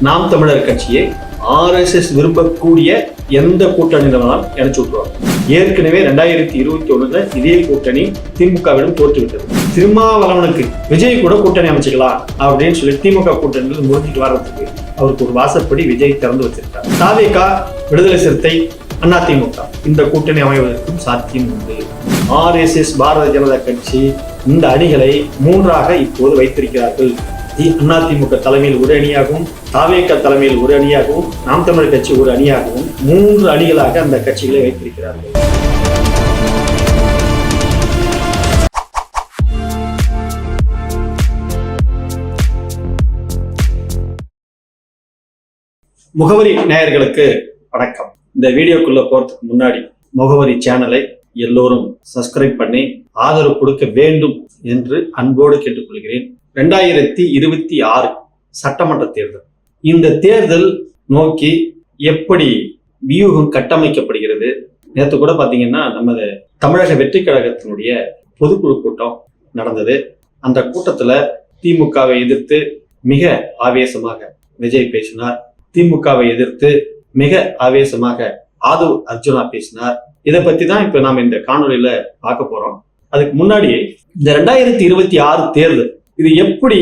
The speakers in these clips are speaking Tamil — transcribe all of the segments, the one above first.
நாம் தமிழர் கட்சியை ஆர்எஸ்எஸ் விரும்பக்கூடிய எந்த கூட்டணி நிறுவனம் இணைச்சு விட்டுருவாங்க. ஏற்கனவே ரெண்டாயிரத்தி இருபத்தி ஒண்ணுல இதே கூட்டணி திமுகவிடம் தோற்றுவிட்டது. திருமாவளவனுக்கு விஜய் கூட கூட்டணி அமைச்சுக்கலாம் அப்படின்னு சொல்லி திமுக கூட்டணியில் முடிஞ்சிட்டு வர்றதுக்கு அவருக்கு ஒரு வாசப்படி விஜய் திறந்து வச்சிருக்கார். தாவேகா விடுதலை சிறுத்தை அதிமுக இந்த கூட்டணி அமைவதற்கும் சாத்தியம் உண்டு. ஆர்எஸ்எஸ் பாரதிய ஜனதா கட்சி இந்த அணிகளை மூன்றாக இப்போது வைத்திருக்கிறார்கள். அதிமுக தலைமையில் ஒரு அணியாகவும் தாவேக தலைமையில் ஒரு அணியாகவும் நாம் தமிழர் கட்சி ஒரு அணியாகவும் மூன்று அணிகளாக அந்த கட்சிகளை வைத்திருக்கிறார்கள். முகவரி நேயர்களுக்கு வணக்கம். இந்த வீடியோக்குள்ள போறதுக்கு முன்னாடி முகவரி சேனலை எல்லோரும் சப்ஸ்கிரைப் பண்ணி ஆதரவு கொடுக்க வேண்டும் என்று அன்போடு கேட்டுக்கொள்கிறேன். ரெண்டாயிரத்தி இருபத்தி ஆறு சட்டமன்ற தேர்தல். இந்த தேர்தல் நோக்கி எப்படி வியூகம் கட்டமைக்கப்படுகிறது? நேற்று கூட பார்த்தீங்கன்னா நமது தமிழக வெற்றி கழகத்தினுடைய பொதுக்குழு கூட்டம் நடந்தது. அந்த கூட்டத்தில் திமுகவை எதிர்த்து மிக ஆவேசமாக விஜய் பேசினார். திமுகவை எதிர்த்து மிக ஆவேசமாக ஆதவ் அர்ஜுனா பேசினார். இதை பத்தி தான் இப்ப நாம இந்த காணொலியில பார்க்க போறோம். அதுக்கு முன்னாடி இந்த ரெண்டாயிரத்தி இருபத்தி ஆறு தேர்தல் இது எப்படி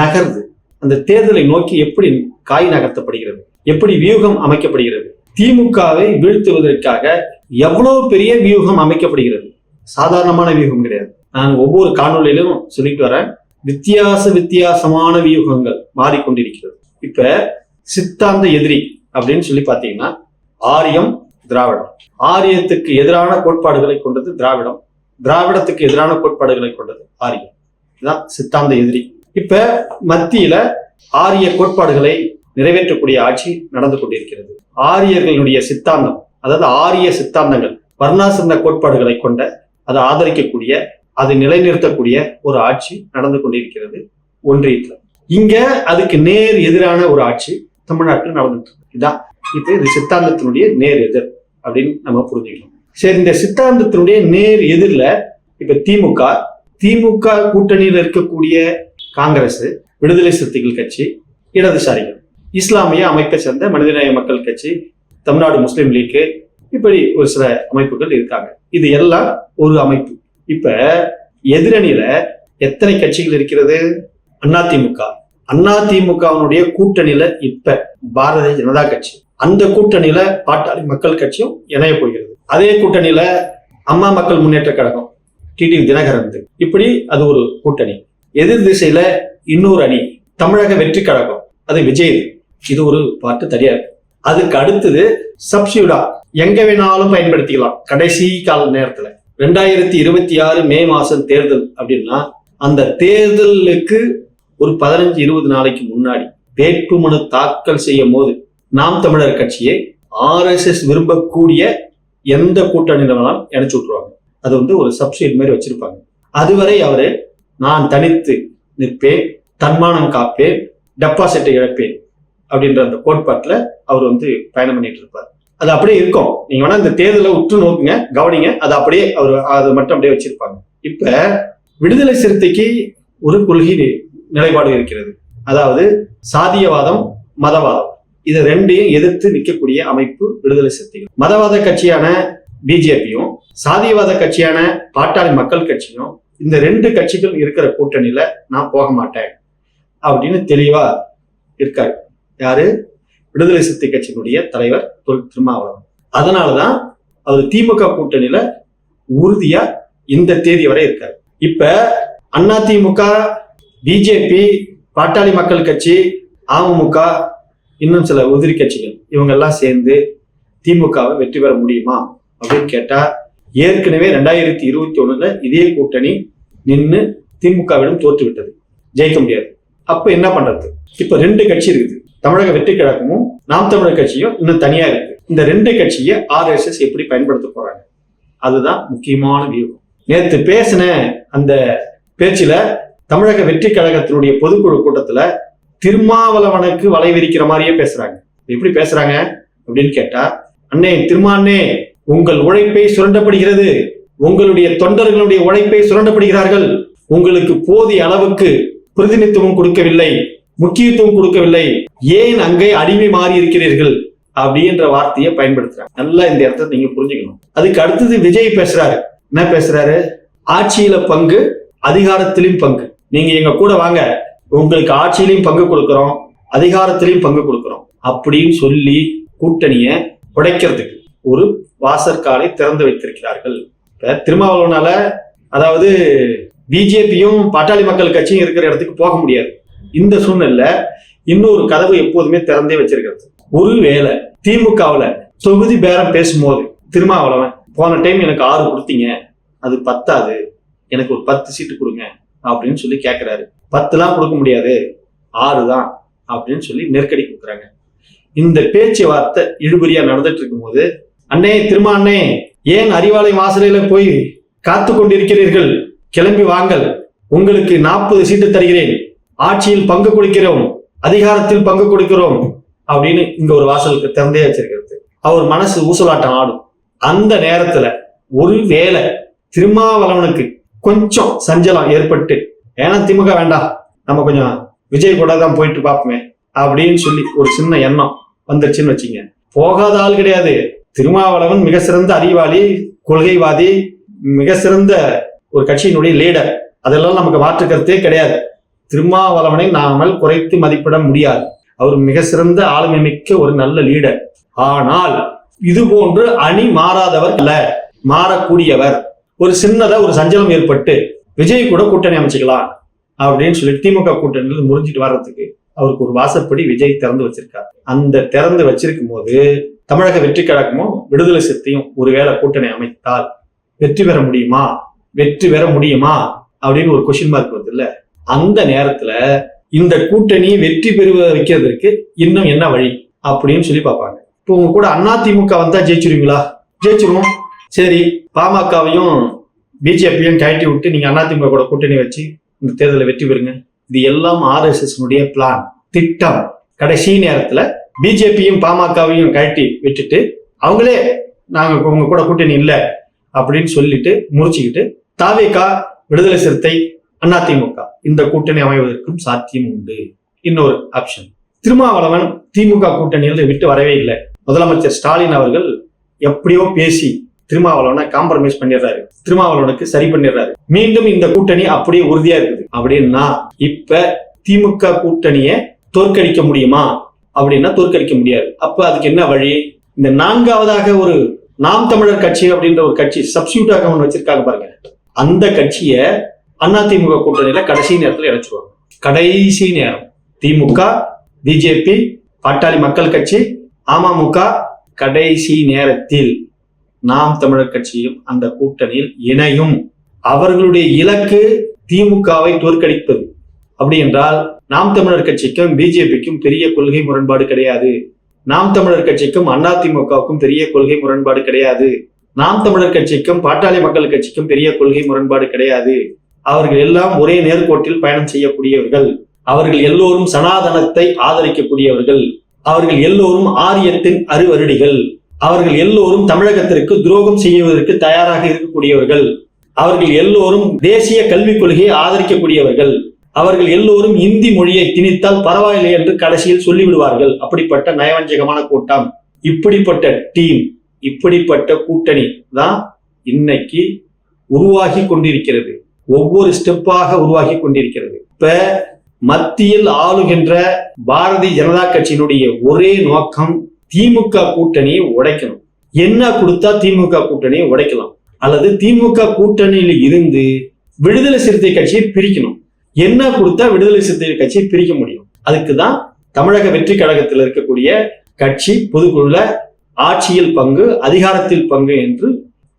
நகருது? அந்த தேர்தலை நோக்கி எப்படி காய் நகர்த்தப்படுகிறது? எப்படி வியூகம் அமைக்கப்படுகிறது? திமுகவை வீழ்த்துவதற்காக எவ்வளவு பெரிய வியூகம் அமைக்கப்படுகிறது? சாதாரணமான வியூகம் கிடையாது. நான் ஒவ்வொரு காணொலியிலும் சொல்லிட்டு வரேன். வித்தியாச வித்தியாசமான வியூகங்கள் மாறிக்கொண்டிருக்கிறது. இப்ப சித்தாந்த எதிரி அப்படின்னு சொல்லி பாத்தீங்கன்னா ஆரியம் திராவிடம். ஆரியத்துக்கு எதிரான கோட்பாடுகளை கொண்டது திராவிடம். திராவிடத்துக்கு எதிரான கோட்பாடுகளை கொண்டது ஆரியம். இதுதான் சித்தாந்த எதிரி. இப்ப மத்தியில ஆரிய கோட்பாடுகளை நிறைவேற்றக்கூடிய ஆட்சி நடந்து கொண்டிருக்கிறது. ஆரியர்களுடைய சித்தாந்தம் அதாவது ஆரிய சித்தாந்தங்கள் வர்ணாசிரந்த கோட்பாடுகளை கொண்ட அதை ஆதரிக்கக்கூடிய அதை நிலைநிறுத்தக்கூடிய ஒரு ஆட்சி நடந்து கொண்டிருக்கிறது ஒன்றியத்துல. இங்க அதுக்கு நேர் எதிரான ஒரு ஆட்சி தமிழ்நாட்டில் நடந்துட்டு இருக்கு. இதான். இப்ப இது சித்தாந்தத்தினுடைய நேர் எதிர் அப்படின்னு நம்ம புரிஞ்சுக்கணும் சரி இந்த சித்தாந்தத்தினுடைய நேர் எதிரில் இப்ப திமுக திமுக கூட்டணியில் இருக்கக்கூடிய காங்கிரஸ் விடுதலை சிறுத்தைகள் கட்சி இடதுசாரிகள் இஸ்லாமிய அமைப்பை சேர்ந்த மனிதநேய மக்கள் கட்சி தமிழ்நாடு முஸ்லீம் லீக்கு இப்படி ஒரு சில அமைப்புகள் இருக்காங்க. இது எல்லாம் ஒரு அமைப்பு. இப்ப எதிரணியில எத்தனை கட்சிகள் இருக்கிறது? அதிமுக அதிமுகவினுடைய கூட்டணியில இப்ப பாரதிய ஜனதா கட்சி. அந்த கூட்டணியில பாட்டாளி மக்கள் கட்சியும் இணைய போகிறது. அதே கூட்டணியில அம்மா மக்கள் முன்னேற்ற கழகம் டிடி தினகரன். இப்படி அது ஒரு கூட்டணி. எதிர் திசையில இன்னொரு அணி தமிழக வெற்றி கழகம். அது விஜய். இது ஒரு பாட்டு தனியா இருக்கு. அதுக்கு அடுத்தது சப்சியூடா. எங்க வேணாலும் பயன்படுத்திக்கலாம். கடைசி கால நேரத்துல. ரெண்டாயிரத்தி இருபத்தி ஆறு மே மாசம் தேர்தல் அப்படின்னா அந்த தேர்தலுக்கு ஒரு பதினஞ்சு இருபது நாளைக்கு முன்னாடி வேட்புமனு தாக்கல் செய்யும் போது நாம் தமிழர் கட்சியை ஆர்எஸ்எஸ் விரும்பக்கூடிய எந்த கூட்டணி வேணாலும் இணைச்சு விட்டுருவாங்க. அது வந்து ஒரு சப்சிடி மாதிரி வச்சிருப்பாங்க. அதுவரை அவரு நான் தனித்து நிற்பேன் தன்மானம் காப்பேன் டெபாசிட்டை இழப்பேன் அப்படின்ற அந்த கோட்பாட்டில் அவர் வந்து பயணம் பண்ணிட்டு இருப்பார். அது அப்படியே இருக்கும். நீங்க வேணா இந்த தேர்தலை உற்று நோக்குங்க கவனிங்க அது அப்படியே அவர் அது மட்டும் அப்படியே வச்சிருப்பாங்க. இப்ப விடுதலை சிறுத்தைக்கு ஒரு கொள்கை நிலைப்பாடு இருக்கிறது. அதாவது சாதியவாதம் மதவாதம். இது ரெண்டையும் எதிர்த்து நிற்கக்கூடிய அமைப்பு விடுதலை சிறுத்தைகள். மதவாத கட்சியான பிஜேபியும் சாதியவாத கட்சியான பாட்டாளி மக்கள் கட்சியும் இந்த ரெண்டு கட்சிகள் இருக்கிற கூட்டணியில நான் போக மாட்டேன் அப்படின்னு தெளிவா இருக்காரு. யாரு? விடுதலை சிறுத்தை கட்சியினுடைய தலைவர் தொல் திருமாவளவன். அதனாலதான் அவர் திமுக கூட்டணியில உறுதியா இந்த தேதி வரை இருக்காரு. இப்ப அதிமுக பிஜேபி பாட்டாளி மக்கள் கட்சி அமமுக இன்னும் சில உதிரி கட்சிகள் இவங்க எல்லாம் சேர்ந்து திமுகவை வெற்றி பெற முடியுமா அப்படின்னு கேட்டா ஏற்கனவே ரெண்டாயிரத்தி இருபத்தி ஒண்ணுல இதே கூட்டணி நின்று திமுகவிடம் தோற்று விட்டது ஜெயிக்க முடியாது. அப்ப என்ன பண்றது? இப்ப ரெண்டு கட்சி இருக்குது. தமிழக வெற்றி கழகமும் நாம் தமிழர் கட்சியும் இன்னும் தனியா இருக்கு. இந்த ரெண்டு கட்சியை ஆர்எஸ்எஸ் எப்படி பயன்படுத்த போறாங்க? அதுதான் முக்கியமான வியூகம். நேத்து பேசின அந்த பேச்சுல தமிழக வெற்றி கழகத்தினுடைய பொதுக்குழு கூட்டத்துல திருமாவளவனுக்கு வலை விரிக்கிற மாதிரியே பேசுறாங்க. எப்படி பேசுறாங்க? அப்படின்னு கேட்டா அண்ணே திருமாண்ணே உங்கள் உழைப்பை சுரண்டப்படுகிறது. உங்களுடைய தொண்டர்களுடைய உழைப்பை சுரண்டப்படுகிறார்கள். உங்களுக்கு போதிய அளவுக்கு பிரதிநிதித்துவம் கொடுக்கவில்லை. முக்கியத்துவம் கொடுக்கவில்லை. ஏன் அங்கே அடிமை மாறி இருக்கிறீர்கள்? அப்படின்ற வார்த்தையை பயன்படுத்துறாங்க. நல்லா இந்த இடத்த நீங்க புரிஞ்சுக்கணும். அதுக்கு அடுத்தது விஜய் பேசுறாரு. என்ன பேசுறாரு? ஆட்சியில பங்கு அதிகாரத்திலும் பங்கு. நீங்க எங்க கூட வாங்க. உங்களுக்கு ஆட்சியிலையும் பங்கு கொடுக்குறோம் அதிகாரத்திலையும் பங்கு கொடுக்குறோம். அப்படின்னு சொல்லி கூட்டணிய உடைக்கிறதுக்கு ஒரு வாசற்காலை திறந்து வைத்திருக்கிறார்கள். இப்ப திருமாவளவனால அதாவது பிஜேபியும் பாட்டாளி மக்கள் கட்சியும் இருக்கிற இடத்துக்கு போக முடியாது. இந்த சூழ்நிலையில இன்னொரு கதவு எப்போதுமே திறந்தே வச்சிருக்கிறது. ஒருவேளை திமுகவுல தொகுதி பேரம் பேசும்போது திருமாவளவன் போன டைம் எனக்கு ஆறு கொடுத்தீங்க. அது பத்தாது. எனக்கு ஒரு பத்து சீட்டு கொடுங்க. அப்படின்னு சொல்லி கேட்கிறாரு பத்துலாம் கொடுக்க முடியாது. ஆறு தான் அப்படின்னு சொல்லி நெருக்கடி கொடுக்குறாங்க. இந்த பேச்சுவார்த்தை இழுபறியா நடந்துட்டு இருக்கும்போது அண்ணே திருமா அண்ணே ஏன் அறிவாலய வாசலையில போய் காத்து கொண்டிருக்கிறீர்கள்? கிளம்பி வாங்கள். உங்களுக்கு நாற்பது சீட்டு தருகிறேன். ஆட்சியில் பங்கு கொடுக்கிறோம். அதிகாரத்தில் பங்கு கொடுக்கிறோம். அப்படின்னு இங்க ஒரு வாசலுக்கு திறந்தே வச்சிருக்கிறது. அவர் மனசு ஊசலாட்டம் ஆடும். அந்த நேரத்துல ஒருவேளை திருமாவளவனுக்கு கொஞ்சம் சஞ்சலம் ஏற்பட்டு ஏன்னா திமுக வேண்டாம் நம்ம கொஞ்சம் விஜய் கூட தான் போயிட்டு பார்ப்போமே. அப்படின்னு சொல்லி ஒரு சின்ன எண்ணம் வந்துருச்சுன்னு வச்சுங்க. போகாத ஆள் கிடையாது. திருமாவளவன் மிக சிறந்த அறிவாளி கொள்கைவாதி மிக சிறந்த ஒரு கட்சியினுடைய லீடர் அதெல்லாம் நமக்கு மாற்று கருத்தே கிடையாது. திருமாவளவனை நாமல் குறைத்து மதிப்பிட முடியாது. அவர் மிக சிறந்த ஆளுமை மிக்க ஒரு நல்ல லீடர் ஆனால் இது போன்று அணி மாறாதவர் அல்ல மாறக்கூடியவர். ஒரு சின்னதா ஒரு சஞ்சலம் ஏற்பட்டு விஜய் கூட கூட்டணி அமைச்சுக்கலாம். அப்படின்னு சொல்லி திமுக கூட்டணியில் முறிஞ்சிட்டு வர்றதுக்கு அவருக்கு ஒரு வாசப்படி விஜய் திறந்து வச்சிருக்காரு. அந்த திறந்து வச்சிருக்கும் போது தமிழக வெற்றி கழகமும் விடுதலை சித்தையும் ஒருவேளை கூட்டணி அமைத்தால் வெற்றி பெற முடியுமா? வெற்றி பெற முடியுமா? அப்படின்னு ஒரு கொஷின் மார்க் வருது இல்ல அந்த நேரத்துல இந்த கூட்டணி வெற்றி பெறுவ வைக்கிறதுக்கு இன்னும் என்ன வழி அப்படின்னு சொல்லி பார்ப்பாங்க. இப்போ உங்க கூட அதிமுக வந்தா ஜெயிச்சிருவீங்களா? ஜெயிச்சிருவோம். சரி பாமகவையும் பிஜேபியும் கழட்டி விட்டு நீங்க அதிமுக கூட கூட்டணி வச்சு இந்த தேர்தலை வெற்றி பெறுங்க. இது எல்லாம் ஆர்எஸ்எஸ் பிளான் திட்டம். கடைசி நேரத்துல பிஜேபியும் பாமகவையும் கழட்டி விட்டுட்டு அவங்களே நாங்க உங்க கூட கூட்டணி இல்லை அப்படின்னு சொல்லிட்டு முறிச்சுக்கிட்டு தாவேகா விடுதலை சிறுத்தை அதிமுக இந்த கூட்டணி அமைவதற்கும் சாத்தியம் உண்டு. இன்னொரு ஆப்ஷன் திருமாவளவன் திமுக கூட்டணியில் விட்டு வரவே இல்லை. முதலமைச்சர் ஸ்டாலின் அவர்கள் எப்படியோ பேசி திருமாவளவனை காம்ப்ரமைஸ் பண்ணிடுறாரு. திருமாவளவனுக்கு சரி பண்ணிடுறாரு. மீண்டும் இந்த கூட்டணி அப்படியே உறுதியா இருக்குது. அப்படின்னா இப்ப திமுக கூட்டணியை தோற்கடிக்க முடியுமா? அப்படின்னா தோற்கடிக்க முடியாது. அப்ப அதுக்கு என்ன வழி? இந்த நான்காவதாக ஒரு நாம் தமிழர் கட்சி அப்படின்ற ஒரு கட்சி சப்ஸ்டியூட்டாக ஒன்று வச்சிருக்காங்க பாருங்க. அந்த கட்சியை அதிமுக கூட்டணியில கடைசி நேரத்தில் இணைச்சிருவாங்க. கடைசி நேரம். திமுக பிஜேபி பாட்டாளி மக்கள் கட்சி அமமுக கடைசி நேரத்தில் நாம் தமிழர் கட்சியும் அந்த கூட்டணியில் இணையும். அவர்களுடைய இலக்கு திமுகவை தோற்கடிப்பது. அப்படி என்றால் நாம் தமிழர் கட்சிக்கும் பிஜேபிக்கும் பெரிய கொள்கை முரண்பாடு கிடையாது. நாம் தமிழர் கட்சிக்கும் அதிமுகவுக்கும் பெரிய கொள்கை முரண்பாடு கிடையாது. நாம் தமிழர் கட்சிக்கும் பாட்டாளி மக்கள் கட்சிக்கும் பெரிய கொள்கை முரண்பாடு கிடையாது. அவர்கள் எல்லாம் ஒரே நேர்கோட்டில் பயணம் செய்யக்கூடியவர்கள். அவர்கள் எல்லோரும் சனாதனத்தை ஆதரிக்கக்கூடியவர்கள். அவர்கள் எல்லோரும் ஆரியத்தின் அறுவருடிகள் அவர்கள் எல்லோரும் தமிழகத்திற்கு துரோகம் செய்வதற்கு தயாராக இருக்கக்கூடியவர்கள். அவர்கள் எல்லோரும் தேசிய கல்விக் கொள்கையை ஆதரிக்கக்கூடியவர்கள். அவர்கள் எல்லோரும் இந்தி மொழியை திணித்தால் பரவாயில்லை என்று கடைசியில் சொல்லிவிடுவார்கள். அப்படிப்பட்ட நயவஞ்சகமான கூட்டம். இப்படிப்பட்ட டீம் இப்படிப்பட்ட கூட்டணி தான் இன்னைக்கு உருவாகி கொண்டிருக்கிறது. ஒவ்வொரு ஸ்டெப்பாக உருவாகி கொண்டிருக்கிறது. இப்ப மத்தியில் ஆளுகின்ற பாரதிய ஜனதா கட்சியினுடைய ஒரே நோக்கம் திமுக கூட்டணியை உடைக்கணும். என்ன கொடுத்தா திமுக கூட்டணியை உடைக்கலாம்? அல்லது திமுக கூட்டணியில் இருந்து விடுதலை சிறுத்தை கட்சியை பிரிக்கணும். என்ன கொடுத்தா விடுதலை சிறுத்தை கட்சியை பிரிக்க முடியும்? அதுக்கு தான் தமிழக வெற்றி கழகத்தில் இருக்கக்கூடிய கட்சி பொதுக்குழுல ஆட்சியில் பங்கு அதிகாரத்தில் பங்கு என்று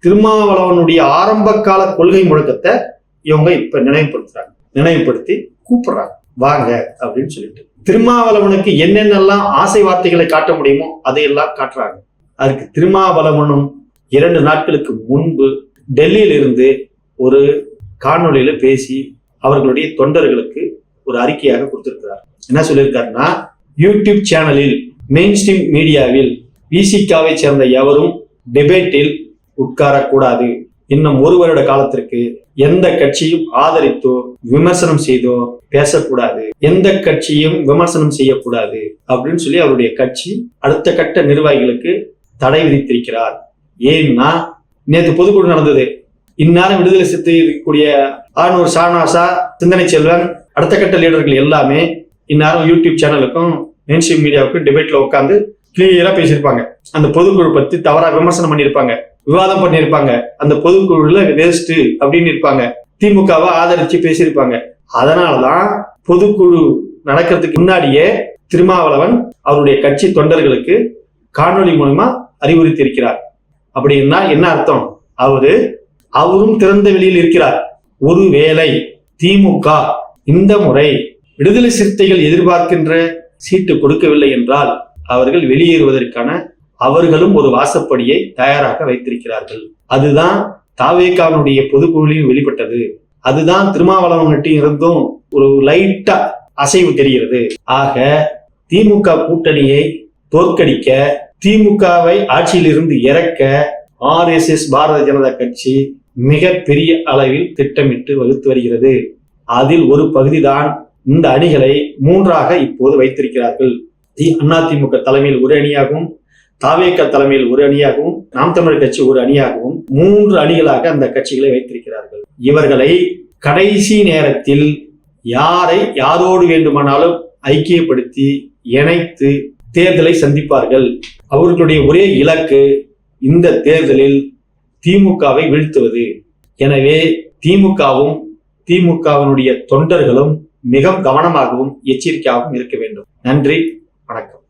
திருமாவளவனுடைய ஆரம்ப கால கொள்கை முழக்கத்தை இவங்க இப்ப நினைவுபடுத்துறாங்க. நினைவுபடுத்தி கூப்பிடுறாங்க. வாங்க அப்படின்னு சொல்லிட்டு. திருமாவளவனுக்கு என்னென்னலாம் ஆசை வார்த்தைகளை காட்ட முடியுமோ அதையெல்லாம் காட்டுறாங்க. அதுக்கு திருமாவளவனும் இரண்டு நாட்களுக்கு முன்பு டெல்லியிலிருந்து ஒரு காணொலியில பேசி அவர்களுடைய தொண்டர்களுக்கு ஒரு அறிக்கையாக கொடுத்திருக்கிறார். என்ன சொல்லியிருக்காருன்னா யூடியூப் சேனலில் மெயின் ஸ்ட்ரீம் மீடியாவில் விசிகாவை சேர்ந்த எவரும் டிபேட்டில் உட்காரக்கூடாது. இன்னும் ஒரு வருட காலத்திற்கு எந்த கட்சியும் ஆதரித்தோ விமர்சனம் செய்தோ பேசக்கூடாது. எந்த கட்சியும் விமர்சனம் செய்யக்கூடாது அப்படின்னு சொல்லி அவருடைய கட்சி அடுத்த கட்ட நிர்வாகிகளுக்கு தடை விதித்திருக்கிறார். ஏன்னா நேற்று பொதுக்குழு நடந்தது. இந்நேரம் விடுதலை சித்து இருக்கக்கூடிய ஆனூர் ஷானாசா சிந்தனை செல்வன் அடுத்த கட்ட லீடர்கள் எல்லாமே இந்நேரம் யூடியூப் சேனலுக்கும் மெயின்ஸ்ட்ரீம் மீடியாவுக்கும் டிபேட்ல உட்காந்து கிளியரா பேசியிருப்பாங்க. அந்த பொதுக்குழு பத்தி தவறா விமர்சனம் பண்ணியிருப்பாங்க. விவாதம் பண்ணியிருப்பாங்க. அந்த பொதுக்குழுல வேஸ்ட் அப்படின்னு இருப்பாங்க. திமுகவை ஆதரிச்சு பேசியிருப்பாங்க. அதனாலதான் பொதுக்குழு நடக்கிறதுக்கு முன்னாடியே திருமாவளவன் அவருடைய கட்சி தொண்டர்களுக்கு காணொளி மூலமா அறிவுறுத்தியிருக்கிறார். அப்படின்னா என்ன அர்த்தம்? அவரு அவரும் திறந்த வெளியில் இருக்கிறார். ஒருவேளை திமுக இந்த முறை விடுதலை சிறுத்தைகள் எதிர்பார்க்கின்ற சீட்டு கொடுக்கவில்லை என்றால் அவர்கள் வெளியேறுவதற்கான அவர்களும் ஒரு வாசப்படியை தயாராக வைத்திருக்கிறார்கள். அதுதான் தாவேக்கானுடைய பொதுக்குழுவில் வெளிப்பட்டது. அதுதான் திருமாவளவன் இருந்தும் ஒரு லைட்டா அசைவு தெரிகிறது. ஆக திமுக கூட்டணியை தோற்கடிக்க திமுகவை ஆட்சியிலிருந்து இறக்க ஆர்எஸ்எஸ் பாரதிய ஜனதா கட்சி மிக பெரிய அளவில் திட்டமிட்டு வகுத்து வருகிறது. அதில் ஒரு பகுதிதான் இந்த அணிகளை மூன்றாக இப்போது வைத்திருக்கிறார்கள். அதிமுக தலைமையில் ஒரு அணியாகவும் தாவேக தலைமையில் ஒரு அணியாகவும் நாம் தமிழர் கட்சி ஒரு அணியாகவும் மூன்று அணிகளாக அந்த கட்சிகளை வைத்திருக்கிறார்கள். இவர்களை கடைசி நேரத்தில் யாரை யாரோடு வேண்டுமானாலும் ஐக்கியப்படுத்தி இணைத்து தேர்தலை சந்திப்பார்கள். அவர்களுடைய ஒரே இலக்கு இந்த தேர்தலில் திமுகவை வீழ்த்துவது. எனவே திமுகவும் திமுகவினுடைய தொண்டர்களும் மிக கவனமாகவும் எச்சரிக்கையாகவும் இருக்க வேண்டும். நன்றி வணக்கம்.